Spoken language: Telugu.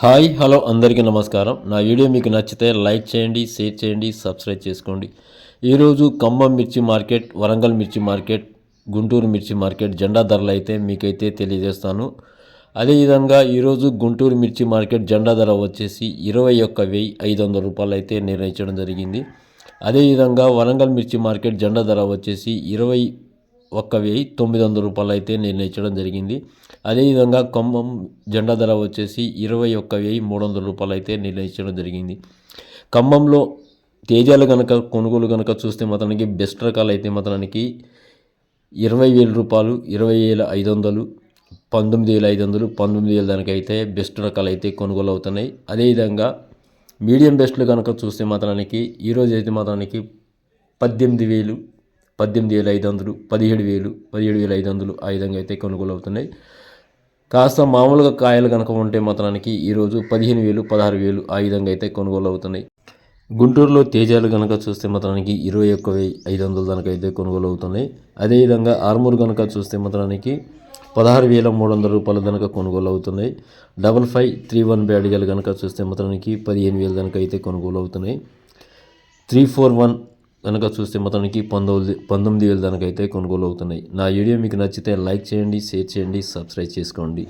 హాయ్ హలో అందరికీ నమస్కారం. నా వీడియో మీకు నచ్చితే లైక్ చేయండి షేర్ చేయండి సబ్స్క్రైబ్ చేసుకోండి. ఈరోజు ఖమ్మం మిర్చి మార్కెట్ వరంగల్ మిర్చి మార్కెట్ గుంటూరు మిర్చి మార్కెట్ జెండా ధరలు అయితే మీకైతే తెలియజేస్తాను. అదేవిధంగా ఈరోజు గుంటూరు మిర్చి మార్కెట్ జెండా ధర వచ్చేసి ఇరవై ఒక్క వెయ్యి ఐదు వందల రూపాయలు అయితే నిర్ణయించడం జరిగింది. అదేవిధంగా వరంగల్ మిర్చి మార్కెట్ జెండా ధర వచ్చేసి ఇరవై ఒక్క వెయ్యి తొమ్మిది వందల రూపాయలు అయితే నిర్ణయించడం జరిగింది. అదేవిధంగా ఖమ్మం జెండా ధర వచ్చేసి ఇరవై ఒక్క వెయ్యి మూడు వందల రూపాయలు అయితే నిర్ణయించడం జరిగింది. ఖమ్మంలో తేజాలు కనుక కొనుగోలు కనుక చూస్తే మాత్రానికి బెస్ట్ రకాలు అయితే మాత్రానికి ఇరవై వేల రూపాయలు ఇరవై వేల ఐదు వందలు పంతొమ్మిది వేల ఐదు వందలు పంతొమ్మిది వేల దానికైతే బెస్ట్ రకాలు అయితే కొనుగోలు అవుతున్నాయి. అదేవిధంగా మీడియం బెస్ట్లు కనుక చూస్తే మాత్రానికి ఈరోజు అయితే మాత్రానికి పద్దెనిమిది వేలు పద్దెనిమిది వేల ఐదు వందలు పదిహేడు వేలు పదిహేడు వేల ఐదు వందలు ఆ విధంగా అయితే కొనుగోలు అవుతున్నాయి కాస్త మామూలుగా కాయలు కనుక ఉంటే మాత్రానికి ఈరోజు పదిహేను వేలు పదహారు వేలు ఆ విధంగా అయితే కొనుగోలు అవుతున్నాయి గుంటూరులో తేజాలు కనుక చూస్తే మాత్రానికి ఇరవై ఒక్క వెయ్యి ఐదు వందల దానికి అయితే కొనుగోలు అవుతున్నాయి అదేవిధంగా ఆర్మూర్ కనుక చూస్తే మాత్రానికి పదహారు వేల మూడు వందల రూపాయలు కనుక కొనుగోలు అవుతున్నాయి డబల్ ఫైవ్ త్రీ వన్ బ్యాడిగలు కనుక చూస్తే మాత్రానికి పదిహేను వేల దానికి అయితే కొనుగోలు అవుతున్నాయి త్రీ ఫోర్ వన్ కనుక చూస్తే మొత్తానికి పంతొమ్మిది పంతొమ్మిది వేలు దానికైతే కొనుగోలు అవుతున్నాయి. నా వీడియో మీకు నచ్చితే లైక్ చేయండి షేర్ చేయండి సబ్స్క్రైబ్ చేసుకోండి.